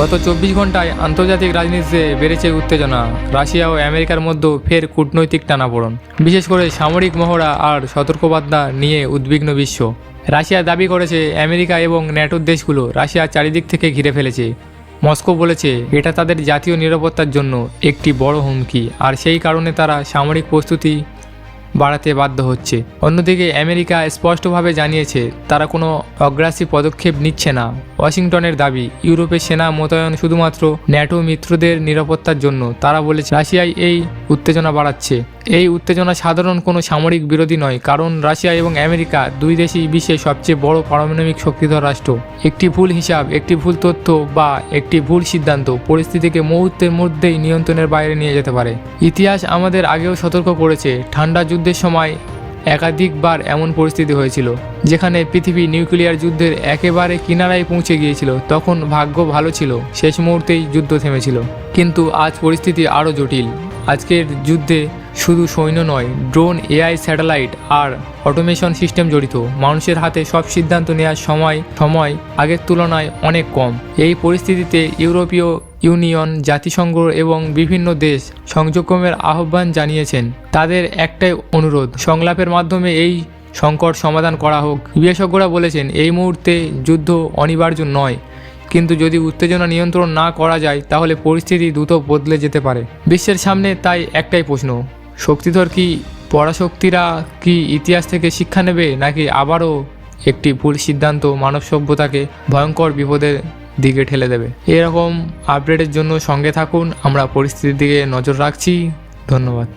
গত চব্বিশ ঘন্টায় আন্তর্জাতিক রাজনীতিতে বেড়েছে উত্তেজনা। রাশিয়া ও আমেরিকার মধ্যে ফের কূটনৈতিক টানাপোড়ন। বিশেষ করে সামরিক মহড়া আর সতর্কবার্তা নিয়ে উদ্বিগ্ন বিশ্ব। রাশিয়া দাবি করেছে আমেরিকা এবং ন্যাটোর দেশগুলো রাশিয়ার চারিদিক থেকে ঘিরে ফেলেছে। মস্কো বলেছে, এটা তাদের জাতীয় নিরাপত্তার জন্য একটি বড় হুমকি। আর সেই কারণে তারা সামরিক প্রস্তুতি বাড়াতে বাধ্য হচ্ছে। অন্যদিকে আমেরিকা স্পষ্টভাবে জানিয়েছে, তারা কোনো অগ্রাসী পদক্ষেপ নিচ্ছে না। ওয়াশিংটনের দাবি, ইউরোপে সেনা মোতায়েন শুধুমাত্র ন্যাটো মিত্রদের নিরাপত্তার জন্য। তারা বলেছে রাশিয়ায় এই উত্তেজনা বাড়াচ্ছে। এই উত্তেজনা সাধারণ কোনো সামরিক বিরোধী নয়, কারণ রাশিয়া এবং আমেরিকা দুই দেশই বিশ্বের সবচেয়ে বড় পারমাণবিক শক্তিধর রাষ্ট্র। একটি ভুল হিসাব, একটি ভুল তথ্য বা একটি ভুল সিদ্ধান্ত পরিস্থিতিকে মুহূর্তের মধ্যেই নিয়ন্ত্রণের বাইরে নিয়ে যেতে পারে। ইতিহাস আমাদের আগেও সতর্ক করেছে, ঠান্ডা যুদ্ধের সময় একাধিকবার এমন পরিস্থিতি হয়েছিল, যেখানে পৃথিবী নিউক্লিয়ার যুদ্ধের একেবারে কিনারায় পৌঁছে গিয়েছিল, তখন ভাগ্য ভালো ছিল, শেষ মুহূর্তেই যুদ্ধ থেমেছিল। কিন্তু আজ পরিস্থিতি আরও জটিল। আজকের যুদ্ধে শুধু সৈন্য নয়, ড্রোন, এআই, স্যাটেলাইট আর অটোমেশন সিস্টেম জড়িত। মানুষের হাতে সব সিদ্ধান্ত নেওয়ার সময় সময় আগের তুলনায় অনেক কম। এই পরিস্থিতিতে ইউরোপীয় ইউনিয়ন, জাতিসংঘ এবং বিভিন্ন দেশ সংযোগমের আহ্বান জানিয়েছেন। তাদের একটাই অনুরোধ, সংলাপের মাধ্যমে এই সংকট সমাধান করা হোক। বিশেষজ্ঞরা বলেছেন, এই মুহূর্তে যুদ্ধ অনিবার্য নয়, কিন্তু যদি উত্তেজনা নিয়ন্ত্রণ না করা যায়, তাহলে পরিস্থিতি দ্রুত বদলে যেতে পারে। বিশ্বের সামনে তাই একটাই প্রশ্ন শক্তিধর কি পরাশক্তিরা কি ইতিহাস থেকে শিক্ষা নেবে, নাকি আবারও একটি ভুল সিদ্ধান্ত মানব সভ্যতাকে ভয়ঙ্কর বিপদের দিকে ঠেলে দেবে? এরকম আপডেটের জন্য সঙ্গে থাকুন, আমরা পরিস্থিতির দিকে নজর রাখছি। ধন্যবাদ।